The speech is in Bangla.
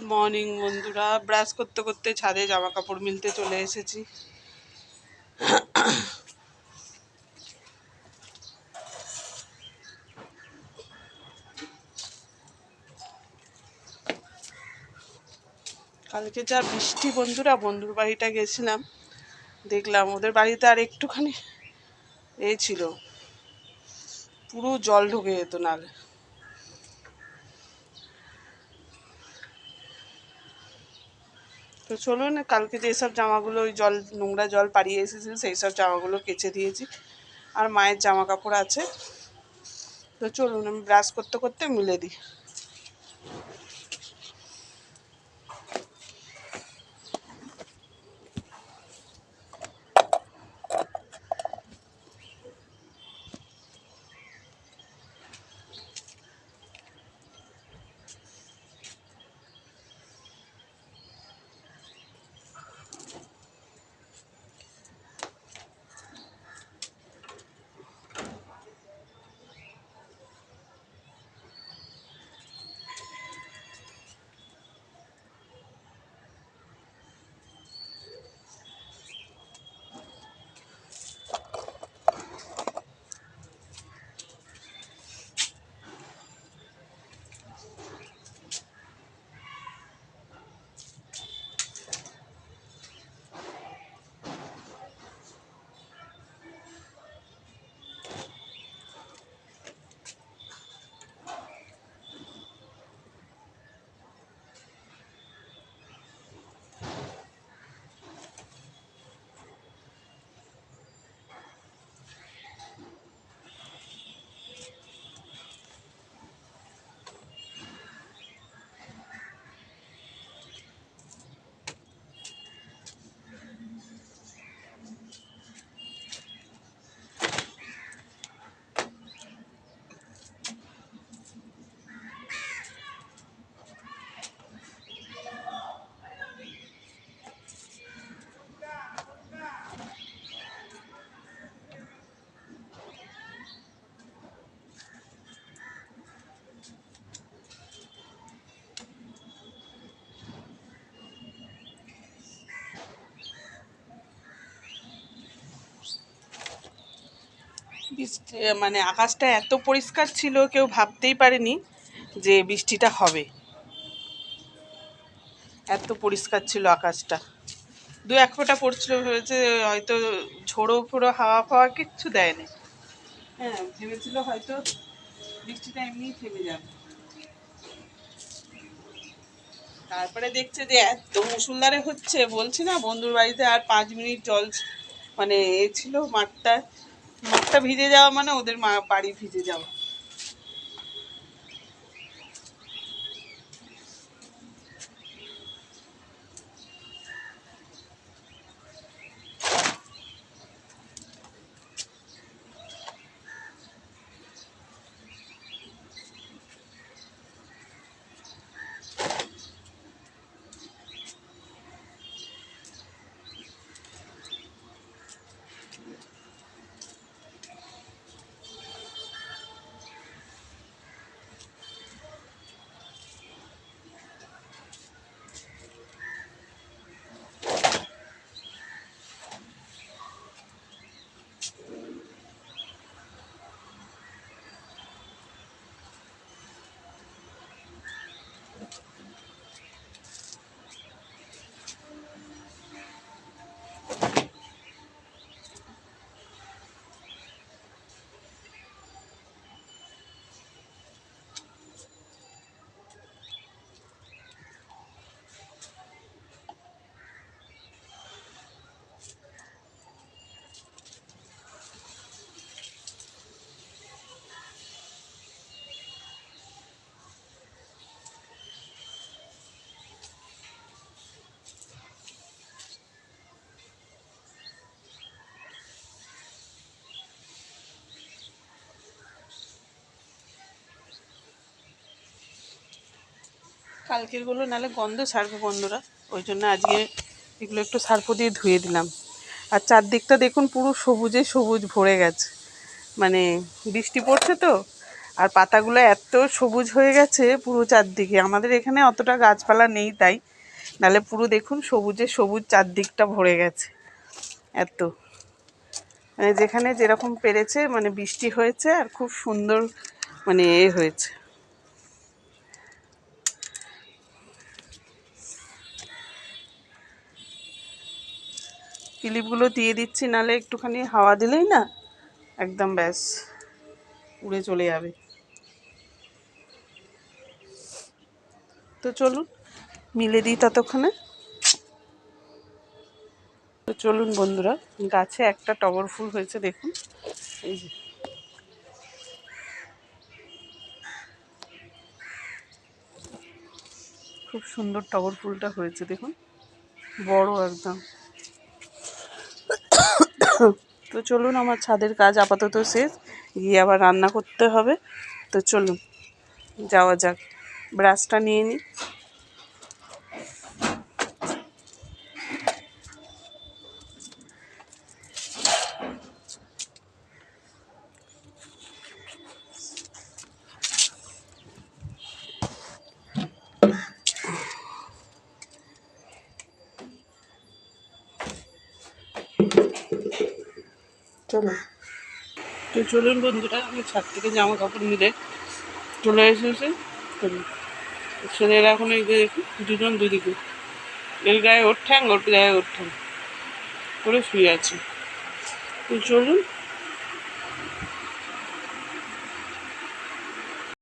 গুড মর্নিং বন্ধুরা ব্রাশ করতে করতে ছাদে জামা কাপড় মিলতে চলে এসেছি। কালকে যা বৃষ্টি বন্ধুরা, বন্ধুর বাড়িটা গেছিলাম। দেখলাম ওদের বাড়িতে আর একটুখানি এ ছিল। পুরো জল ঢুকে যেত নালে। তো চলুন, কালকে যেসব জামাগুলো, ওই জল, নোংরা জল পাড়িয়ে এসেছিল, সেই সব জামাগুলো কেচে দিয়েছি। আর মায়ের জামা কাপড় আছে। তো চলুন, আমি ব্রাশ করতে করতে মিলে দিই। বৃষ্টি মানে আকাশটা এত পরিষ্কার ছিল, কেউ ভাবতেই পারেনি যে বৃষ্টিটা হবে। এত পরিষ্কার ছিল আকাশটা। দু এক ফোঁটা পড়ছিল, ভেবেছে হয়তো ঝোড়ো ফোড়ো হাওয়া ফাওয়া কিচ্ছু দেয়নি। হ্যাঁ ভেবেছিল হয়তো বৃষ্টিটা এমনিই থেমে যাবে। তারপরে দেখছে যে এত মুসুলদারে হচ্ছে, বলছি না বন্ধুর বাড়িতে আর পাঁচ মিনিট জল মানে এ ছিল মাঠটা। মাঠটা ভিজে যাওয়া মানে ওদের মা বাড়ি ভিজে যাওয়া। কালকেরগুলো নাহলে গন্ধ ছাড়বে বন্ধুরা। ওই জন্য আজকে এগুলো একটু সার্ফ দিয়ে ধুয়ে দিলাম। আর চারদিকটা দেখুন পুরো সবুজে সবুজ ভরে গেছে। মানে বৃষ্টি পড়ছে তো, আর পাতাগুলো এত সবুজ হয়ে গেছে পুরো চারদিকে। আমাদের এখানে অতটা গাছপালা নেই তাই। নাহলে পুরো দেখুন সবুজে সবুজ চারদিকটা ভরে গেছে। এত। মানে যেখানে যেরকম পেরেছে মানে বৃষ্টি হয়েছে আর খুব সুন্দর মানে এ হয়েছে। ক্লিপগুলো দিয়ে দিচ্ছি, নালে একটুখানি হাওয়া দিলেই না একদম ব্যাস, উড়ে চলে যাবে। তো চলুন, মিলে দিই ততক্ষণে। তো চলুন বন্ধুরা, গাছে একটা টগর ফুল হয়েছে, দেখুন। এই যে। খুব সুন্দর টগর ফুলটা হয়েছে, দেখুন। বড় একদম। তো চলুন, আমার ছাদের কাজ আপাতত শেষ। গিয়ে আবার রান্না করতে হবে। তো চলুন, যাওয়া যাক। ব্রাশটা নিয়ে নিই চলুন তো চলুন বন্ধুরা, আমি ছাদ থেকে জামা কাপড় মিলে চলে এসেছে চলুন ছেলেরা এখন এই দেখুন, দুজন দুদিকে। এর গায়ে ওর ঠ্যাং ওর গায়ে ওর ঠ্যাং করে শুয়ে আছে। তো চলুন